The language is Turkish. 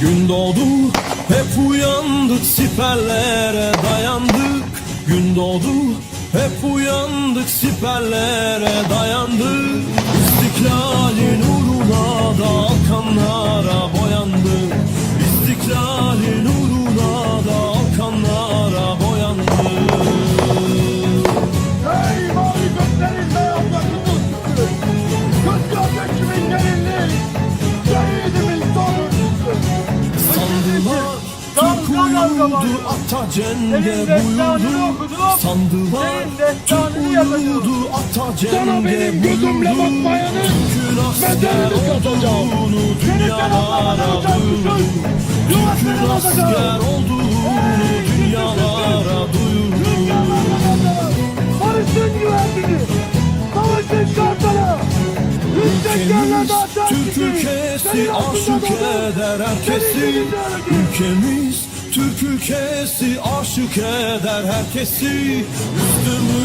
Gün doğdu hep uyandık siperlere dayandık. Gün doğdu hep uyandık siperlere dayandık Uyudu ata destanını buyurdu. Sandılar yazacağım. uyudu ata Sana cenge benim gözümle Bedelini katacağım olduğunu Seni duyurdu çarpışın Türk'ün Yuvasını atacağım. dünyalara duyurdu Barışın güvenliğini Savaşın şartları. Ülkemiz Türk ülkesi aşık eder herkesi. Ülkemiz Türk ülkesi aşık eder herkesi. Üstümüz